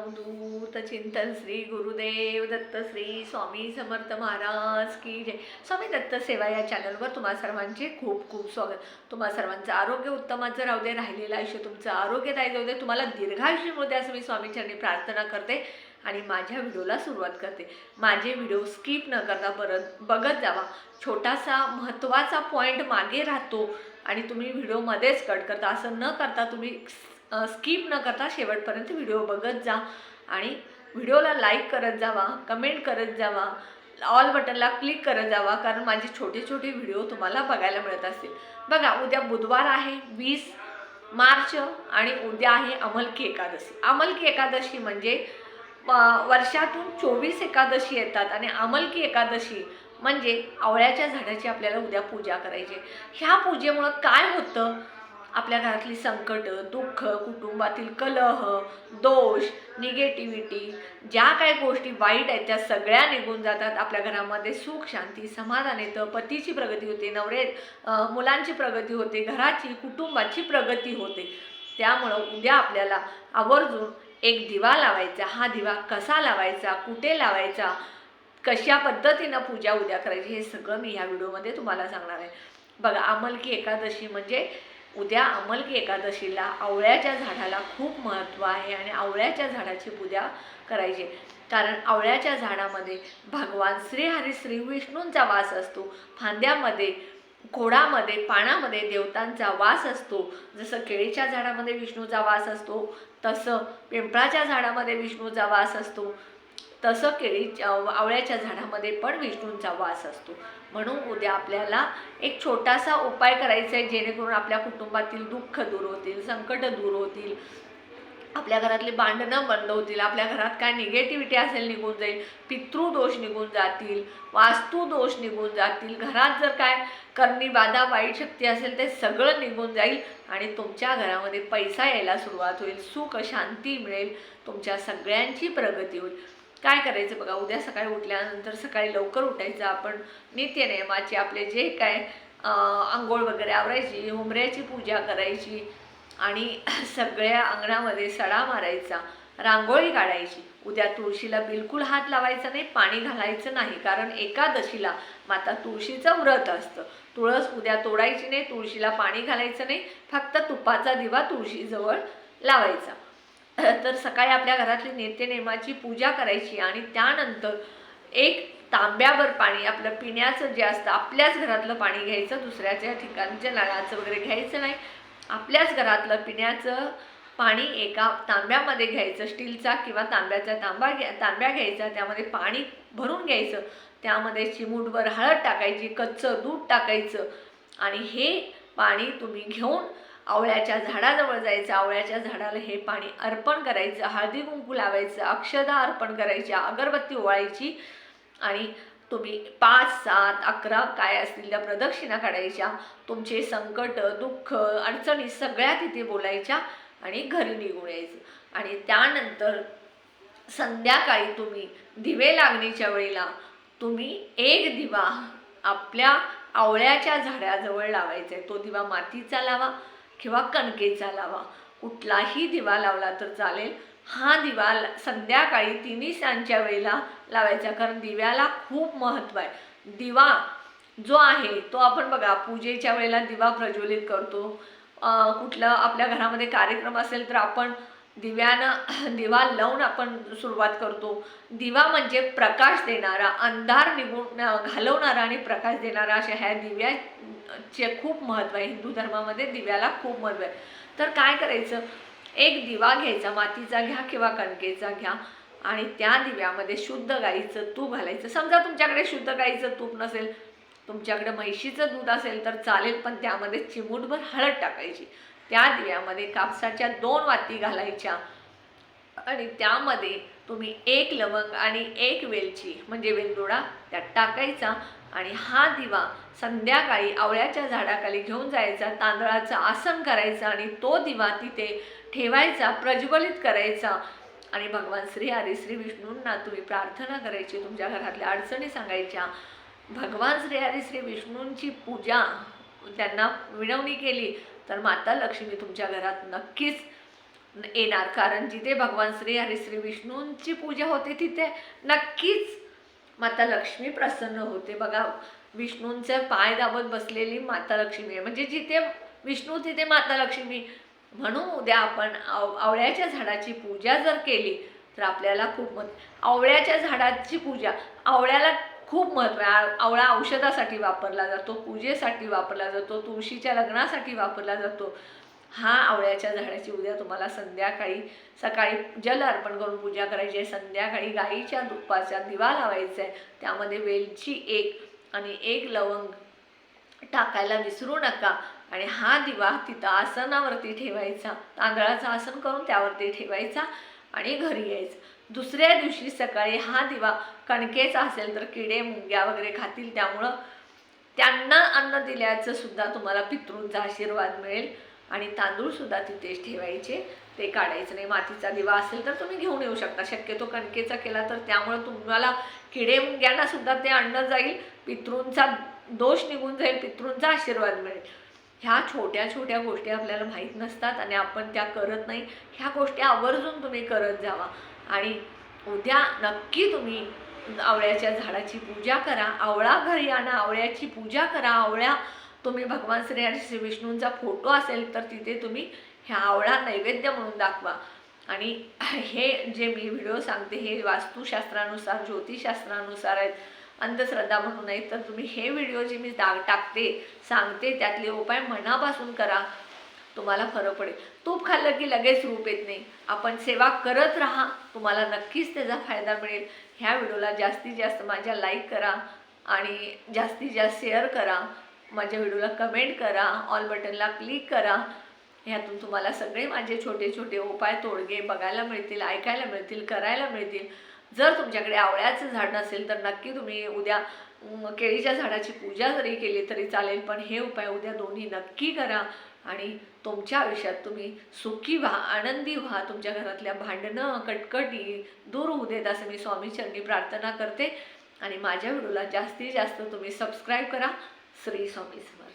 दूत चिंतन श्री गुरुदेव दत्त श्री स्वामी समर्थ महाराज की जय. स्वामी दत्त सेवा या चॅनलवर तुम्हा सर्वांचे खूप खूप स्वागत. तुम्हा सर्वांचं आरोग्य उत्तमाचं राहू दे राहिलेलं आयुष्य तुमचं आरोग्यदायी जाऊ दे. तुम्हाला दीर्घायुष्य मिळू दे असं मी स्वामीचरणी प्रार्थना करते आणि माझ्या व्हिडिओला सुरुवात करते. माझे व्हिडिओ स्किप न करता परत बघत जावा. छोटासा महत्त्वाचा पॉईंट मागे राहतो आणि तुम्ही व्हिडिओमध्येच कट करता. असं न करता तुम्ही स्किप न करता शेवटपर्यंत व्हिडिओ बघत जा. आणि व्हिडिओला लाईक करत जावा कमेंट करत जावा ऑल बटनला क्लिक करत जावा कारण माझे छोटे छोटे व्हिडिओ तुम्हाला बघायला मिळत असतील. बघा उद्या बुधवार आहे वीस मार्च आणि उद्या आहे अमलकी एकादशी. अमलकी एकादशी म्हणजे वर्षातून चोवीस एकादशी येतात आणि अमलकी एकादशी म्हणजे आवळ्याच्या झाडाची आपल्याला उद्या पूजा करायची. ह्या पूजेमुळं काय होतं? आपल्या घरातली संकटं दुःख कुटुंबातील कलह दोष निगेटिव्हिटी ज्या काही गोष्टी वाईट आहेत त्या सगळ्या निघून जातात आपल्या घरामध्ये. सुख शांती समाधान येतं. पतीची प्रगती होते नवरे मुलांची प्रगती होते घराची कुटुंबाची प्रगती होते. त्यामुळं उद्या आपल्याला आवर्जून एक दिवा लावायचा. हा दिवा कसा लावायचा? कुठे लावायचा? कशा पद्धतीनं पूजा उद्या करायची? हे सगळं मी ह्या व्हिडिओमध्ये तुम्हाला सांगणार आहे. बघा अमलकी एकादशी म्हणजे उद्या अमलकी एकादशीला आवळ्याच्या झाडाला खूप महत्त्व आहे आणि आवळ्याच्या झाडाची पूजा करायची. कारण आवळ्याच्या झाडामध्ये भगवान श्रीहरी श्री विष्णूंचा वास असतो. फांद्यामध्ये खोडामध्ये पानामध्ये देवतांचा वास असतो. जसं केळीच्या झाडामध्ये विष्णूचा वास असतो तसं पिंपळाच्या झाडामध्ये विष्णूचा वास असतो. तसं केळीच्या आवळ्याच्या झाडामध्ये पण विष्णूंचा वास असतो. म्हणून उद्या आपल्याला एक छोटासा उपाय करायचा आहे जेणेकरून आपल्या कुटुंबातील दुःख दूर होतील संकट दूर होतील. आपल्या घरातले भांडणं बंद होतील आपल्या घरात काय निगेटिव्हिटी असेल निघून जाईल पितृदोष निघून जातील वास्तुदोष निघून जातील. घरात जर काय करणी बाधा वाईट शक्ती असेल ते सगळं निघून जाईल आणि तुमच्या घरामध्ये पैसा यायला सुरुवात होईल. सुख शांती मिळेल. तुमच्या सगळ्यांची प्रगती होईल. काय करायचं बघा उद्या सकाळी उठल्यानंतर सकाळी लवकर उठायचं आपण नित्यनेमाचे आपले जे काय आंघोळ वगैरे आवरायची हुमऱ्याची पूजा करायची आणि सगळ्या अंगणामध्ये सडा मारायचा रांगोळी काढायची. उद्या तुळशीला बिलकुल हात लावायचा नाही पाणी घालायचं नाही कारण एकादशीला माता तुळशीचं व्रत असतं. तुळस उद्या तोडायची नाही तुळशीला पाणी घालायचं नाही फक्त तुपाचा दिवा तुळशीजवळ लावायचा. तर सकाळी आपल्या घरातली नित्यनेमाची पूजा करायची आणि त्यानंतर एक तांब्यावर पाणी आपलं पिण्याचं जे असतं आपल्याच घरातलं पाणी घ्यायचं दुसऱ्याच्या ठिकाणच्या नळाचं वगैरे घ्यायचं नाही. आपल्याच घरातलं पिण्याचं पाणी एका तांब्यामध्ये घ्यायचं स्टीलचा किंवा तांब्याचा तांबा घ्या तांब्या घ्यायचा त्यामध्ये पाणी भरून घ्यायचं. त्यामध्ये चिमूटभर हळद टाकायची कच्चं दूध टाकायचं आणि हे पाणी तुम्ही घेऊन आवळ्याच्या झाडाजवळ जायचं आवळ्याच्या झाडाला हे पाणी अर्पण करायचं हळदी कुंकू लावायचं अक्षदा अर्पण करायच्या अगरबत्ती ओवाळायची आणि तुम्ही पाच सात अकरा काय असतील त्या प्रदक्षिणा काढायच्या. तुमचे संकट दुःख अडचणी सगळ्या तिथे बोलायच्या आणि घरी निघून यायचं. आणि त्यानंतर संध्याकाळी तुम्ही दिवे लागणीच्या वेळेला तुम्ही एक दिवा आपल्या आवळ्याच्या झाडाजवळ लावायचा आहे. तो दिवा मातीचा लावा किंवा कणकेचा लावा. कुठलाही दिवा लावला तर चालेल. हा दिवा संध्याकाळी तिन्ही सांच्या वेळेला लावायचा कारण दिव्याला खूप महत्त्व आहे. दिवा जो आहे तो आपण बघा पूजेच्या वेळेला दिवा प्रज्वलित करतो. कुठलं आपल्या घरामध्ये कार्यक्रम असेल तर आपण दिव्यानं दिवा लावून आपण सुरुवात करतो. दिवा म्हणजे प्रकाश देणारा अंधार निघून घालवणारा आणि प्रकाश देणारा अशा ह्या दिव्या चे खूप महत्त्व आहे हिंदू धर्मामध्ये दिव्याला खूप महत्त्व आहे. तर काय करायचं? एक दिवा घ्यायचा मातीचा घ्या किंवा कणकेचा घ्या आणि त्या दिव्यामध्ये शुद्ध गाईचं तूप घालायचं. समजा तुमच्याकडे शुद्ध गाईचं तूप नसेल तुमच्याकडे म्हैशीचं दूध असेल तर चालेल पण त्यामध्ये चिमूटभर हळद टाकायची. त्या दिव्यामध्ये कापसाच्या दोन वाती घालायच्या आणि त्यामध्ये तुम्ही एक लवंग आणि एक वेलची म्हणजे वेलदोडा त्यात टाकायचा आणि हा दिवा संध्याकाळी आवळ्याच्या झाडाखाली घेऊन जायचा तांदळाचं आसन करायचं आणि तो दिवा तिथे ठेवायचा प्रज्वलित करायचा. आणि भगवान श्री हरी श्री विष्णूंना तुम्ही प्रार्थना करायची तुमच्या घरातल्या अडचणी सांगायच्या. भगवान श्री हरी श्री विष्णूंची पूजा त्यांना विनवणी केली तर माता लक्ष्मी तुमच्या घरात नक्कीच येणार. कारण जिथे भगवान श्री हरी श्री विष्णूंची पूजा होते तिथे नक्कीच माता लक्ष्मी प्रसन्न होते. बघा विष्णूंचे पाय दाबत बसलेली माता लक्ष्मी आहे. म्हणजे जिथे विष्णू तिथे माता लक्ष्मी. म्हणून उद्या आपण आव आवळ्याच्या झाडाची पूजा जर केली तर आपल्याला खूप मत आवळ्याच्या झाडाची पूजा आवळ्याला खूप महत्त्व आहे. आवळा औषधासाठी वापरला जातो पूजेसाठी वापरला जातो तुळशीच्या लग्नासाठी वापरला जातो. हा आवळ्याच्या झाडाची उद्या तुम्हाला संध्याकाळी सकाळी जल अर्पण करून पूजा करायची आहे. संध्याकाळी गाईच्या तुपाचा दिवा लावायचा आहे. त्यामध्ये वेलची एक आणि एक लवंग टाकायला विसरू नका आणि हा दिवा तिथं आसनावरती ठेवायचा. तांदळाचं आसन करून त्यावरती ठेवायचा आणि घरी यायचं. दुसऱ्या दिवशी सकाळी हा दिवा कणकेचा असेल तर किडे मुंग्या वगैरे खातील. त्यामुळं त्यांना अन्न दिल्याचं सुद्धा तुम्हाला पितृंचा आशीर्वाद मिळेल. आणि तांदूळसुद्धा तिथेच ठेवायचे. ते काढायचं नाही. मातीचा दिवा असेल तर तुम्ही घेऊन येऊ शकता. शक्यतो कणकेचा केला तर त्यामुळं तुम्हाला किडे मुंग्यांना सुद्धा ते अन्न जाईल. पितृंचा दोष निघून जाईल. पितृंचा आशीर्वाद मिळेल. ह्या छोट्या छोट्या गोष्टी आपल्याला माहीत नसतात आणि आपण त्या करत नाही. ह्या गोष्टी आवर्जून तुम्ही करत जावा. आणि उद्या नक्की तुम्ही आवळ्याच्या झाडाची पूजा करा. आवळा घरी आणा. आवळ्याची पूजा करा. आवळ्या तुम्ही भगवान श्री आणि श्री विष्णूंचा फोटो असेल तर तिथे तुम्ही ह्या आवळा नैवेद्य म्हणून दाखवा. आणि हे जे मी व्हिडिओ सांगते हे वास्तुशास्त्रानुसार ज्योतिषशास्त्रानुसार आहेत अंधश्रद्धा म्हणून आहेत तर तुम्ही हे व्हिडिओ जे मी दा टाकते सांगते त्यातले उपाय मनापासून करा. तुम्हाला फरक पडेल. तूप खाल्लं की लगेच रूप येत नाही. आपण सेवा करत राहा तुम्हाला नक्कीच त्याचा फायदा मिळेल. ह्या व्हिडिओला जास्तीत जास्त माझ्या लाईक करा आणि जास्तीत जास्त शेअर करा. माझ्या व्हिडिओला कमेंट करा ऑल बटनला क्लिक करा. ह्यातून तुम्हाला सगळे माझे छोटे छोटे उपाय तोडगे बघायला मिळतील ऐकायला मिळतील करायला मिळतील. जर तुमच्याकडे आवळ्याचं झाड नसेल तर नक्की तुम्ही उद्या केळीच्या झाडाची पूजा जरी केली तरी चालेल पण हे उपाय उद्या दोन्ही नक्की करा. आणि तुमच्या आयुष्यात तुम्ही सुखी व्हा आनंदी व्हा. तुमच्या घरातल्या भांडणं कटकटी दूर होऊ देत असं मी स्वामी चरणी प्रार्थना करते. आणि माझ्या व्हिडिओला जास्तीत जास्त तुम्ही सबस्क्राईब करा. श्री स्वामी समर्थ